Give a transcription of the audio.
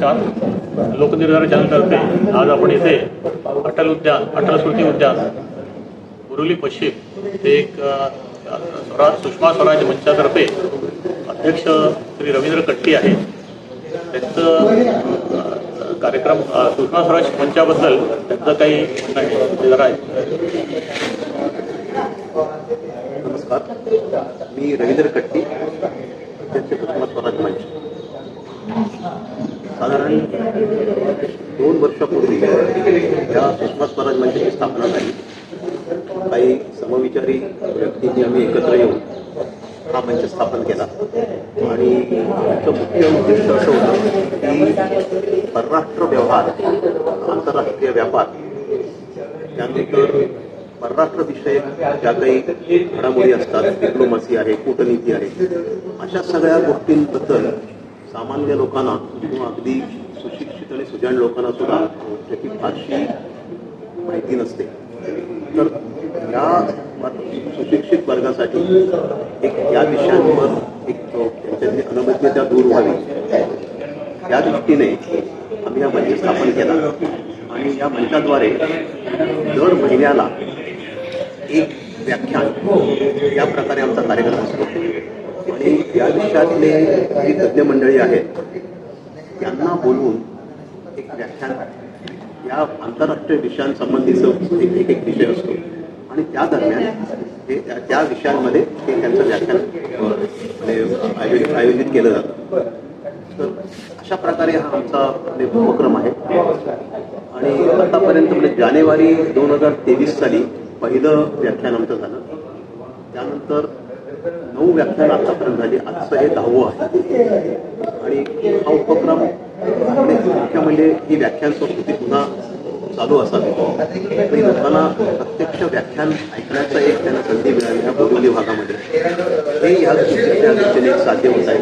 नमस्कार. लोकनिर्धार चॅनलतर्फे आज आपण इथे अटल उद्यान अटल स्मृती उद्यान उरुली पश्चिम ते एक स्वराज सुषमा स्वराज मंचातर्फे अध्यक्ष श्री रवींद्र कट्टी आहे. त्यांचं कार्यक्रम सुषमा स्वराज मंचाबद्दल त्यांचं काही म्हणणं आहे. जरा नमस्कार. मी रवींद्र कट्टी अध्यक्ष सुषमा स्वराज मंच साधारण दोन वर्षापूर्वी या सुषमा स्वराज मंचाची स्थापना झाली काही समविचारी व्यक्तींनी आम्ही एकत्र येऊन हा मंच स्थापन केला. आणि त्याचं मुख्य उद्दिष्ट असं होतं की परराष्ट्र व्यवहार आंतरराष्ट्रीय व्यापार त्यानंतर परराष्ट्रविषयक ज्या काही घडामोडी असतात डिप्लोमसी आहे कूटनीती आहे अशा सगळ्या गोष्टींबद्दल सामान्य लोकांना किंवा अगदी सुशिक्षित आणि सुजाण लोकांना सुद्धा त्याची फारशी माहिती नसते. तर या सुशिक्षित वर्गासाठी एक या विषयांवर एक त्यांच्यातली अनभिज्ञता दूर व्हावी. या दृष्टीने आम्ही हा मंच स्थापन केला. आणि या मंचाद्वारे दर महिन्याला एक व्याख्यान या प्रकारे आमचा या देशातले जी तज्ज्ञ मंडळी आहेत त्यांना बोलवून एक व्याख्यान या आंतरराष्ट्रीय विषयांसंबंधीचं एक एक एक विषय असतो. आणि त्या दरम्यान हे त्या- विषयांमध्ये हे त्यांचं व्याख्यान म्हणजे आयोजित आयोजित केलं जातं. तर अशा प्रकारे हा आमचा म्हणजे उपक्रम आहे. आणि आतापर्यंत म्हणजे जानेवारी दोन हजार तेवीस साली पहिलं व्याख्यान आमचं झालं. त्यानंतर नऊ व्याख्यान आतापर्यंत झाली. आजचं हे दहावं आहे. आणि हा उपक्रम मुख्य म्हणजे ही व्याख्यान संस्कृती पुन्हा चालू असावी. आणि लोकांना प्रत्यक्ष व्याख्यान ऐकण्याचा एक त्यांना संधी मिळावी ह्या बोरिवली भागामध्ये. हे या दृष्टीने या दृष्टीने साध्य होत आहे.